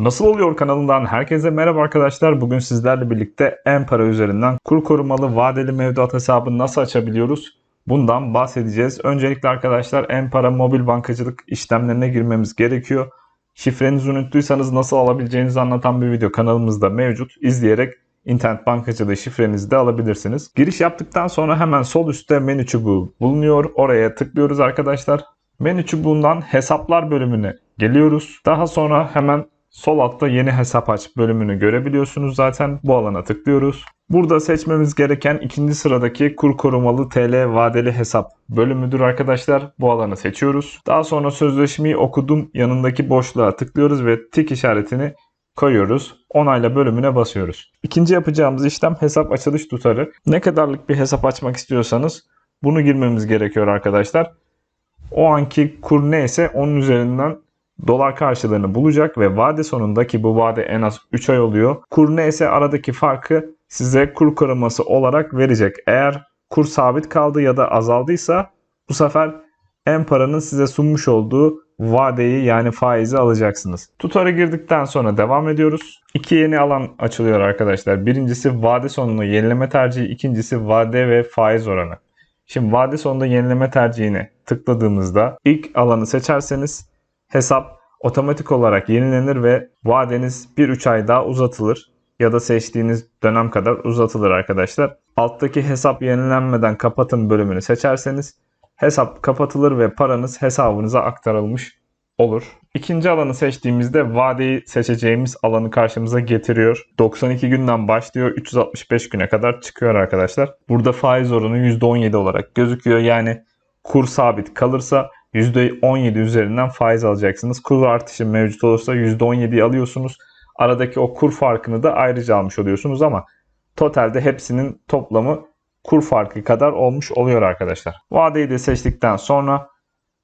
Nasıl oluyor kanalından herkese merhaba arkadaşlar. Bugün sizlerle birlikte en-para üzerinden kur korumalı vadeli mevduat hesabı nasıl açabiliyoruz? Bundan bahsedeceğiz. Öncelikle arkadaşlar en-para mobil bankacılık işlemlerine girmemiz gerekiyor. Şifrenizi unuttuysanız nasıl alabileceğinizi anlatan bir video kanalımızda mevcut. İzleyerek internet bankacılığı şifrenizi de alabilirsiniz. Giriş yaptıktan sonra hemen sol üstte menü çubuğu bulunuyor. Oraya tıklıyoruz arkadaşlar. Menü çubuğundan hesaplar bölümüne geliyoruz. Daha sonra hemen sol altta yeni hesap aç bölümünü görebiliyorsunuz zaten. Bu alana tıklıyoruz. Burada seçmemiz gereken ikinci sıradaki kur korumalı TL vadeli hesap bölümüdür arkadaşlar. Bu alanı seçiyoruz. Daha sonra sözleşmeyi okudum yanındaki boşluğa tıklıyoruz ve tik işaretini koyuyoruz. Onayla bölümüne basıyoruz. İkinci yapacağımız işlem hesap açılış tutarı. Ne kadarlık bir hesap açmak istiyorsanız bunu girmemiz gerekiyor arkadaşlar. O anki kur neyse onun üzerinden dolar karşılığını bulacak ve vade sonundaki bu vade en az 3 ay oluyor. Kur neyse aradaki farkı size kur koruması olarak verecek. Eğer kur sabit kaldı ya da azaldıysa bu sefer en paranın size sunmuş olduğu vadeyi yani faizi alacaksınız. Tutarı girdikten sonra devam ediyoruz. İki yeni alan açılıyor arkadaşlar. Birincisi vade sonunu yenileme tercihi, ikincisi vade ve faiz oranı. Şimdi vade sonunda yenileme tercihini tıkladığımızda ilk alanı seçerseniz hesap otomatik olarak yenilenir ve vadeniz 1-3 ay daha uzatılır ya da seçtiğiniz dönem kadar uzatılır arkadaşlar. Alttaki hesap yenilenmeden kapatın bölümünü seçerseniz hesap kapatılır ve paranız hesabınıza aktarılmış olur. İkinci alanı seçtiğimizde vadeyi seçeceğimiz alanı karşımıza getiriyor. 92 günden başlıyor 365 güne kadar çıkıyor arkadaşlar. Burada faiz oranı %17 olarak gözüküyor. Yani kur sabit kalırsa %17 üzerinden faiz alacaksınız. Kur artışı mevcut olursa %17'yi alıyorsunuz. Aradaki o kur farkını da ayrıca almış oluyorsunuz ama totalde hepsinin toplamı kur farkı kadar olmuş oluyor arkadaşlar. Vadeyi de seçtikten sonra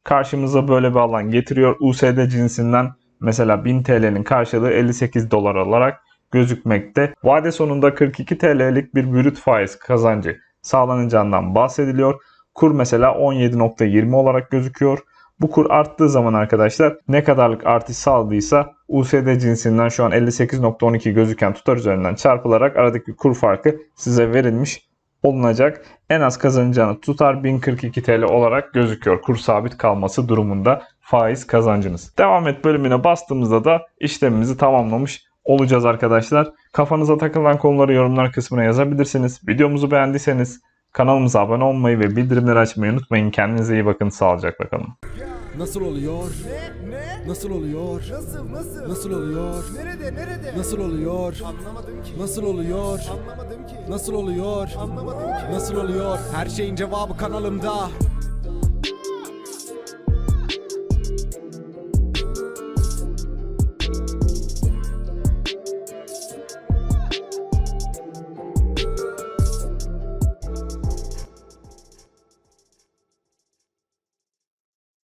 karşımıza böyle bir alan getiriyor. USD cinsinden mesela 1000 TL'nin karşılığı 58 dolar olarak gözükmekte. Vade sonunda 42 TL'lik bir brüt faiz kazancı sağlanacağından bahsediliyor. Kur mesela 17.20 olarak gözüküyor. Bu kur arttığı zaman arkadaşlar ne kadarlık artış sağladıysa USD cinsinden şu an 58.12 gözüken tutar üzerinden çarpılarak aradaki kur farkı size verilmiş olunacak. En az kazanacağınız tutar 1042 TL olarak gözüküyor. Kur sabit kalması durumunda faiz kazancınız. Devam et bölümüne bastığımızda da işlemimizi tamamlamış olacağız arkadaşlar. Kafanıza takılan konuları yorumlar kısmına yazabilirsiniz. Videomuzu beğendiyseniz kanalımıza abone olmayı ve bildirimleri açmayı unutmayın. Kendinize iyi bakın. Sağlıcakla kalın. Nasıl oluyor? Ne? Ne? Nasıl oluyor? Nasıl? Nasıl? Nasıl oluyor? Nerede? Nerede? Nasıl oluyor? Anlamadım ki. Nasıl oluyor? Anlamadım ki. Nasıl oluyor? Anlamadım ki. Nasıl oluyor? Her şeyin cevabı kanalımda.